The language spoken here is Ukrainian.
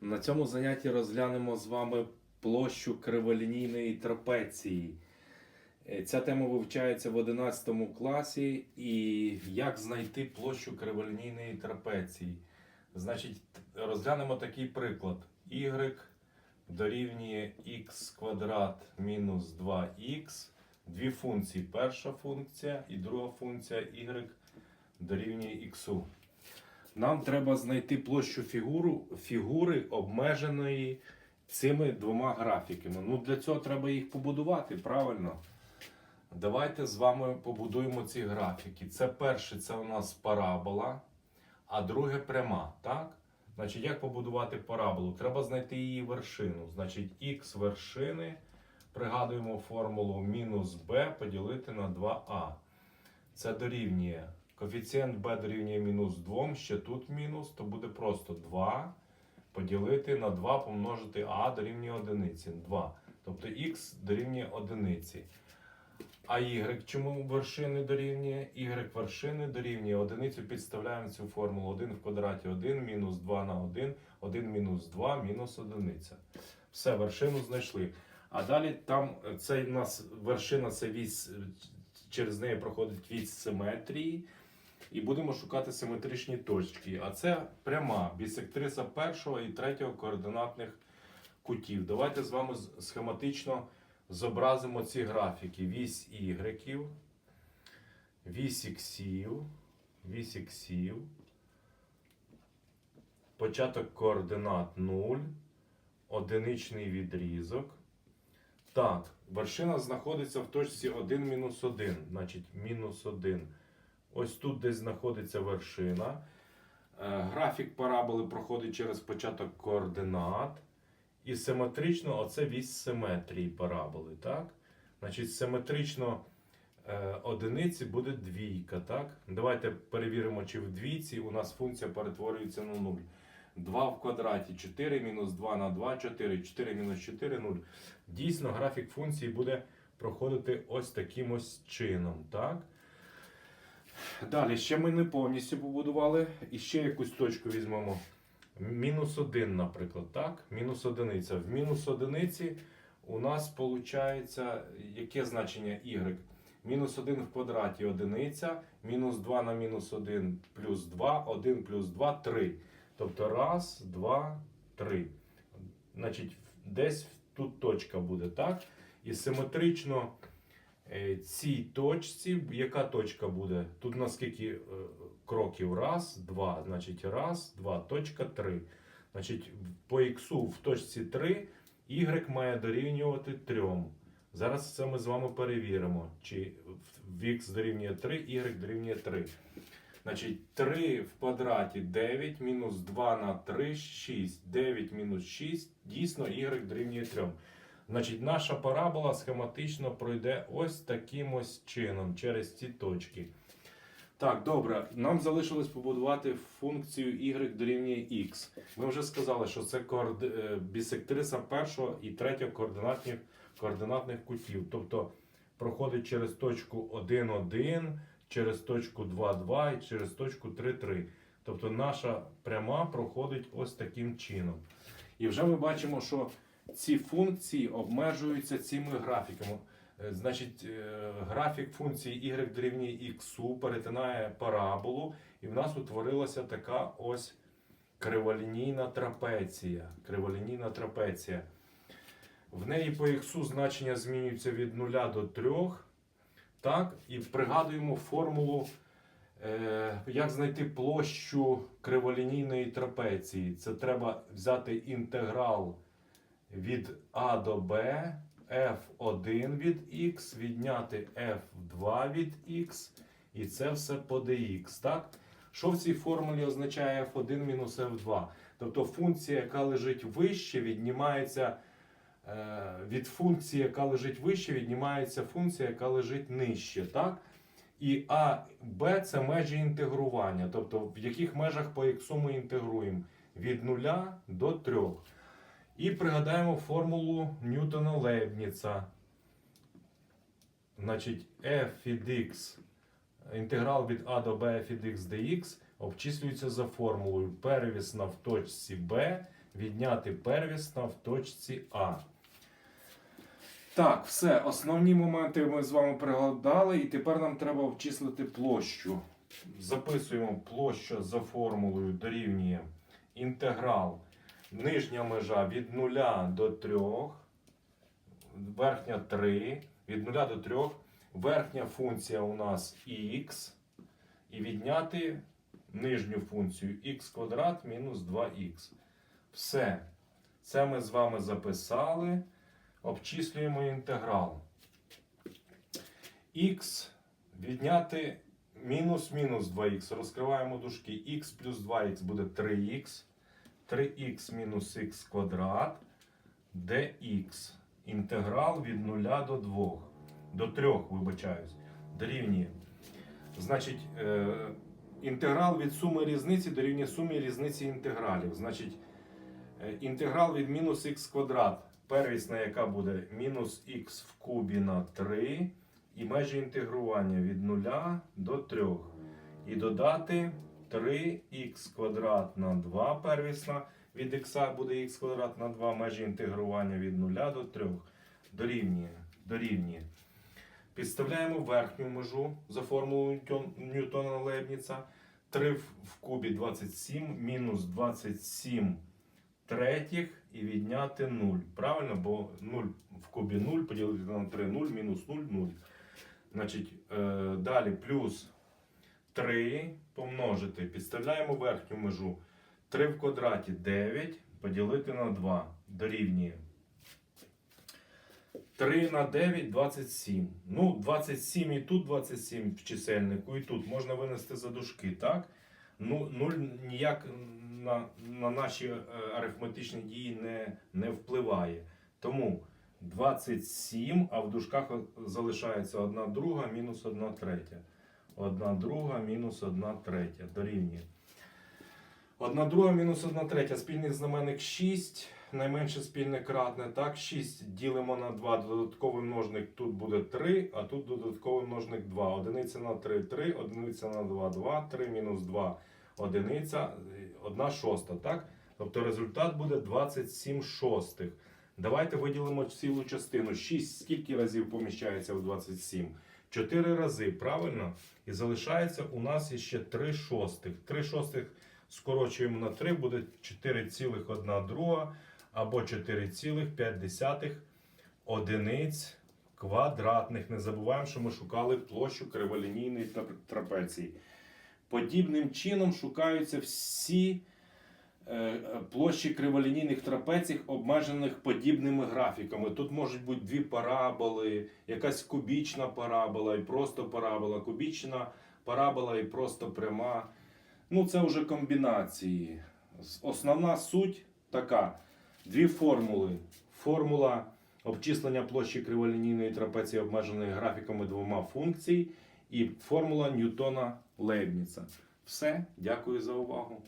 На цьому занятті розглянемо з вами площу криволінійної трапеції. Е, Ця тема вивчається в 11 класі і як знайти площу криволінійної трапеції. Значить, розглянемо такий приклад. y дорівнює x квадрат мінус 2x. Дві функції. Перша функція і друга функція y дорівнює x. Нам треба знайти площу фігуру, фігури, обмеженої цими двома графіками. Ну, для цього треба їх побудувати, правильно? Давайте з вами побудуємо ці графіки. Це перше, це у нас парабола, а друге пряма. Так? Значить, як побудувати параболу? Треба знайти її вершину. Значить, х вершини, пригадуємо формулу мінус b поділити на 2а. Це дорівнює. Коефіцієнт b дорівнює мінус 2, ще тут мінус, то буде просто 2 поділити на 2 помножити а дорівнює 1. 2. Тобто х дорівнює 1. А y чому вершини дорівнює? y вершини дорівнює 1, підставляємо цю формулу 1 в квадраті 1, мінус 2 на 1, 1 мінус 2, мінус 1. Все, вершину знайшли. А далі там е, це у нас вершина, це вісь, через неї проходить вісь симетрії. І будемо шукати симетричні точки. А це пряма бісектриса першого і третього координатних кутів. Давайте з вами схематично зобразимо ці графіки. Вісь Y, вісь іксів, вісь іксів, початок координат 0, одиничний відрізок. Так, вершина знаходиться в точці 1 мінус 1, значить мінус 1. Ось тут десь знаходиться вершина. Е, Графік параболи проходить через початок координат. І симетрично оце вісь симетрії параболи. так? Значить, симетрично е, одиниці буде двійка. так? Давайте перевіримо, чи в двійці у нас функція перетворюється на 0. 2 в квадраті 4 мінус 2 на 2, 4, 4 мінус 4, 0. Дійсно, графік функції буде проходити ось таким ось чином. так? Далі, ще ми не повністю побудували. І ще якусь точку візьмемо. Мінус 1, наприклад, так? Мінус одиниця. В мінус одиниці у нас виходить, яке значення y? Мінус 1 в квадраті одиниця, мінус 2 на мінус 1 плюс 2, 1 плюс 2, 3. Тобто раз, два, три. Значить, десь тут точка буде, так? І симетрично цій точці, яка точка буде? Тут на скільки е, кроків? Раз, два. Значить, раз, два, точка, три. Значить, по х в точці 3 y має дорівнювати 3. Зараз це ми з вами перевіримо, чи в х дорівнює 3, y дорівнює 3. Значить, 3 в квадраті 9, мінус 2 на 3, 6. 9 мінус 6, дійсно y дорівнює 3. Значить, наша парабола схематично пройде ось таким ось чином через ці точки. Так, добре. Нам залишилось побудувати функцію y дорівнює x. Ми вже сказали, що це коорди... е, бісектриса першого і третього координатних, координатних кутів. Тобто проходить через точку 1, 1, через точку 2, 2 і через точку 3, 3. Тобто наша пряма проходить ось таким чином. І вже ми бачимо, що ці функції обмежуються цими графіками. Е, Значить, е, графік функції y дорівнює x перетинає параболу, і в нас утворилася така ось криволінійна трапеція. Криволінійна трапеція. В неї по x значення змінюються від 0 до 3. Так, і пригадуємо формулу, е, як знайти площу криволінійної трапеції. Це треба взяти інтеграл від А до Б, f1 від x, відняти f2 від x, і це все по dx. Так? Що в цій формулі означає f1 мінус f2? Тобто функція, яка лежить вище, віднімається е, від функції, яка лежить вище, віднімається функція, яка лежить нижче. Так? І А, Б це межі інтегрування. Тобто, в яких межах по x ми інтегруємо від 0 до 3. І пригадаємо формулу Ньютона Лейбніца. Значить, f від x, інтеграл від a до b f від x dx обчислюється за формулою перевісна в точці b відняти первісна в точці А. Так, все. Основні моменти ми з вами пригадали, і тепер нам треба обчислити площу. Записуємо площа за формулою дорівнює інтеграл. Нижня межа від 0 до 3, верхня 3, від 0 до 3, верхня функція у нас х. І відняти нижню функцію х квадрат мінус 2х. Все. Це ми з вами записали. Обчислюємо інтеграл. Х відняти мінус мінус 2х. Розкриваємо дужки. х плюс 2х буде 3х. 3х мінус х квадрат. dx. Інтеграл від 0 до 2. До 3, вибачаюсь. Дорівнює. Значить, е, інтеграл від суми різниці дорівнює сумі різниці інтегралів. Значить, е, інтеграл від мінус х квадрат. Первісна, яка буде мінус х в кубі на 3. І межі інтегрування від 0 до 3. І додати 3х квадрат на 2 первісна. Від х буде х квадрат на 2 межі інтегрування від 0 до 3. Дорівнює. Дорівнює. Підставляємо верхню межу за формулою Ньютона Лейбніца. 3 в кубі 27, мінус 27 третіх і відняти 0. Правильно? Бо 0 в кубі 0 поділити на 3 0, мінус 0 0. Значить, е, далі плюс 3 помножити. Підставляємо верхню межу. 3 в квадраті 9 поділити на 2 дорівнює. 3 на 9 27. Ну, 27 і тут 27 в чисельнику, і тут можна винести за дужки, так? Ну, 0 ніяк на, на наші е, арифметичні дії не, не впливає. Тому 27, а в дужках залишається 1 друга мінус 1 третя. 1 друга мінус 1 третя. Дорівнює. 1 друга мінус 1 третя. Спільний знаменник 6. Найменше спільне кратне. Так, 6 ділимо на 2. Додатковий множник тут буде 3, а тут додатковий множник 2. Одиниця на 3 3, одиниця на 2 2, 3 мінус 2 одиниця, 1 шоста. Так? Тобто результат буде 27 шостих. Давайте виділимо цілу частину. 6 скільки разів поміщається в 27? 4 рази, правильно? І залишається у нас ще 3 шостих. 3 шостих скорочуємо на 3, буде 4,1 друга або 4,5 одиниць квадратних. Не забуваємо, що ми шукали площу криволінійної трапеції. Подібним чином шукаються всі площі криволінійних трапецій, обмежених подібними графіками. Тут можуть бути дві параболи, якась кубічна парабола і просто парабола, кубічна парабола і просто пряма. Ну, це вже комбінації. Основна суть така: дві формули. Формула обчислення площі криволінійної трапеції, обмеженої графіками двома функцій, і формула Ньютона Лейбніца. Все, дякую за увагу.